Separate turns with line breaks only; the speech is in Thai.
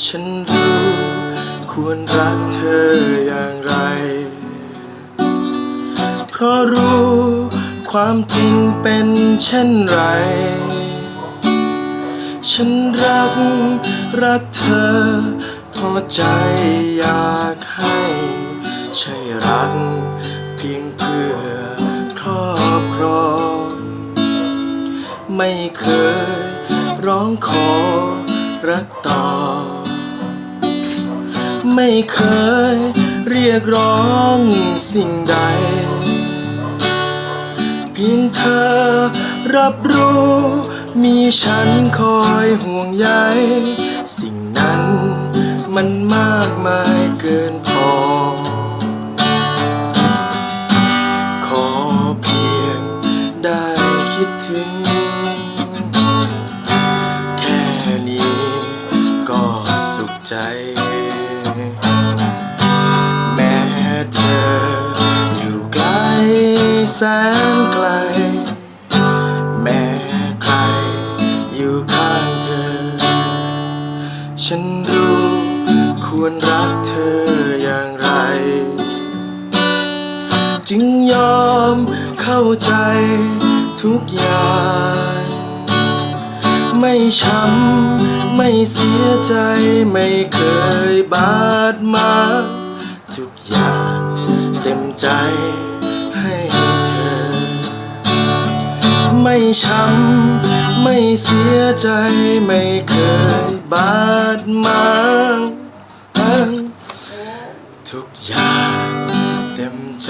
ฉันรู้ควรรักเธออย่างไร เพราะรู้ความจริงเป็นเช่นไร ฉันรักรักเธอเพอใจอยากให้ ใช่รักเพียงเพื่อครอบครอง ไม่เคยร้องขอรักต่อ ไม่เคยเรียกร้องสิ่งใด เพียงเธอรับรู้ มีฉันคอยห่วงใย สิ่งนั้นมันมากมายเกินพอ ขอเพียงได้คิดถึง แค่นี้ก็สุขใจ นไกล แม้ใครอยู่ข้างเธอ ฉันรู้ควรรักเธออย่างไร จึงยอมเข้าใจทุกอย่าง ไม่ช้ำ ไม่เสียใจไม่เคยบาดหมางทุกอย่างเต็มใจ ไม่ช้ำ ไม่เสียใจไม่เคยบาดหมางทุกอย่างเต็มใจ